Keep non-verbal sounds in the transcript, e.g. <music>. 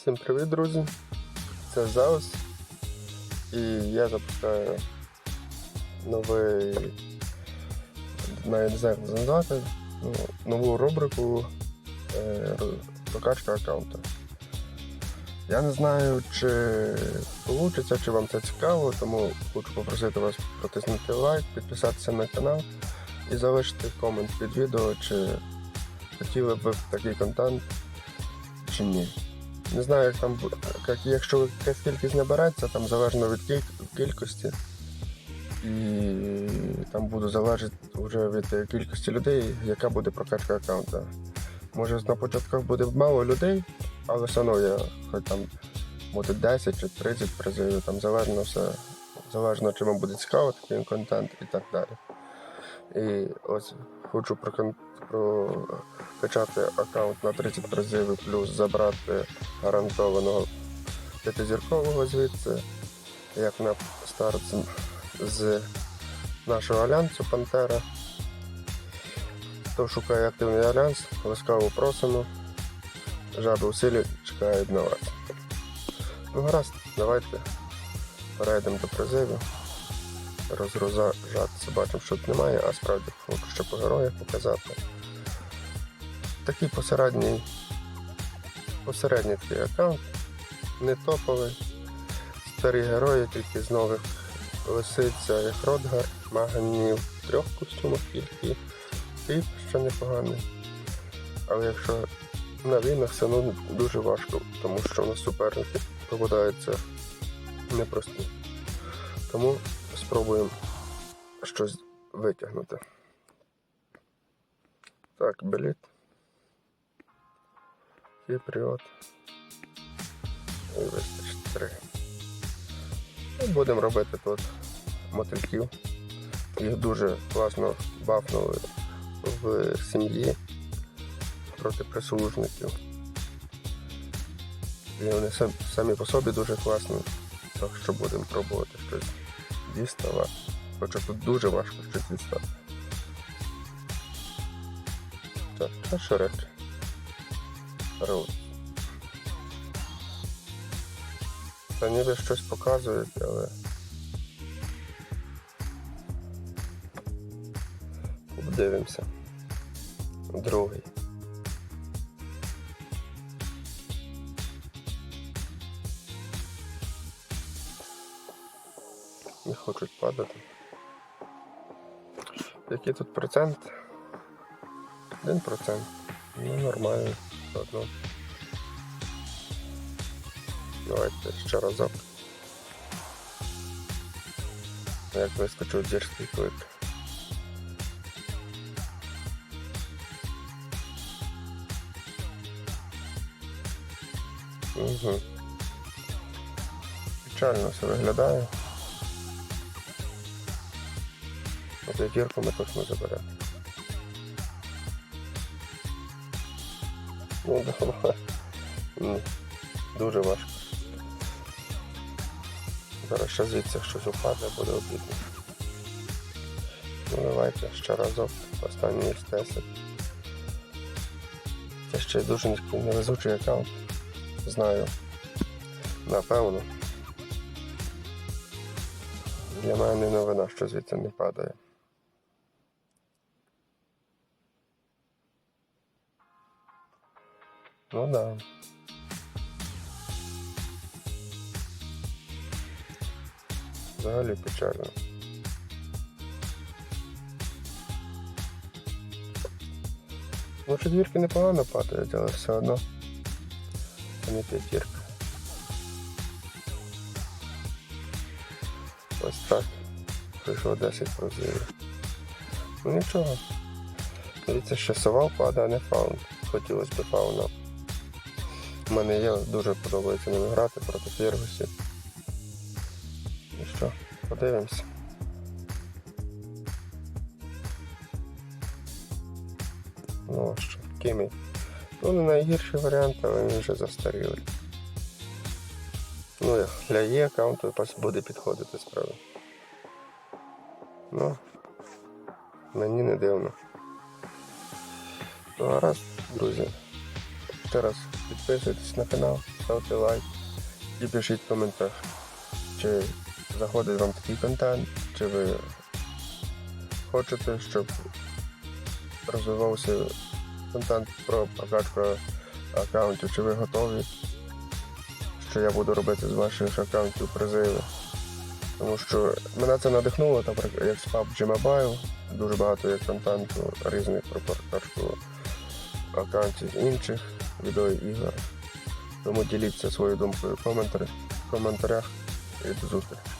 Всім привіт, друзі! Це Заус. І я запускаю новий, навіть не знаю, як назвати, ну, нову рубрику е, ро- прокачка аккаунта. Я не знаю, чи вийде, чи вам це цікаво, тому хочу попросити вас протиснути лайк, підписатися на канал і залишити комент під відео, чи хотіли б ви такий контент, чи ні. Не знаю, як там як, якщо якась кількість набереться, там залежно від кіль- кількості. І там буде залежати вже від е, кількості людей, яка буде прокачка аккаунта. Може на початках буде мало людей, але все одно я хоч там буде 10 чи 30 призивів, там залежно все, залежно чи вам буде цікаво такий контент і так далі. І ось хочу прокачати аккаунт на 30 призивів, плюс забрати гарантованого п'ятизіркового звідси, як на старт з- нашого альянсу Пантера. Хто шукає активний альянс, ласкаво просимо. Жаби усилі чекають на вас. Ну гаразд, давайте перейдемо до призивів. Розгружатися бачимо, що тут немає, а справді хочу ще по героях показати. Такий посередній, посередній такий аккаунт, не топовий. Старі герої, тільки з нових лисиця і Хродгар, Маганів трьох костюмах тільки. Кліп ще непоганий. Але якщо на війнах все одно дуже важко, тому що у нас суперники попадаються непрості. Тому спробуємо щось витягнути. Так, беліт. Кіпріот. І вистачить три. І будемо робити тут мотильків. Їх дуже класно бафнули в сім'ї проти прислужників. І вони самі по собі дуже класні. Так що будемо пробувати щось діставати. Хоча тут дуже важко щось дістати. Так, це шерек. Роуд. Та ніби щось показують, але. Подивимося. Другий. Не хочуть падати. Який тут процент? Один процент. Ну, нормально. Одно. Давайте ще разок. Як вискочив дірський клик. Угу. Печально все виглядає. От ядірку ми точно заберемо. Ну. <laughs> Ні. Дуже важко. Зараз ще звідси щось упаде, буде обідно. Ну давайте ще разок. Останній стесик. Це ще дуже низький невезучий аккаунт. Знаю. Напевно. Для мене не новина, що звідси не падає. Ну да. Взагалі печально. Ну, четвірки непогано падають, але все одно. Це не п'ятірка. Ось так. Прийшло 10 прозивів. Ну нічого. Дивіться, що сова впаде, а не фаун. Хотілося б фауна. У мене є, дуже подобається ними грати проти Фіргусів. І що, подивимося. Ну що, Кімі. Ну, не найгірший варіант, але він вже застарілий. Ну, для є аккаунту буде підходити справа. Ну, мені не дивно. Ну, гаразд, друзі. Ще раз підписуйтесь на канал, ставте лайк і пишіть в коментарях, чи заходить вам такий контент, чи ви хочете, щоб розвивався контент про прокачку аккаунтів, чи ви готові, що я буду робити з ваших аккаунтів призиви. Тому що мене це надихнуло, наприклад, як з PUBG Mobile, дуже багато є контенту різних про прокачку аккаунтів інших відеоігор. Тому діліться своєю думкою в коментарях і до зустрічі.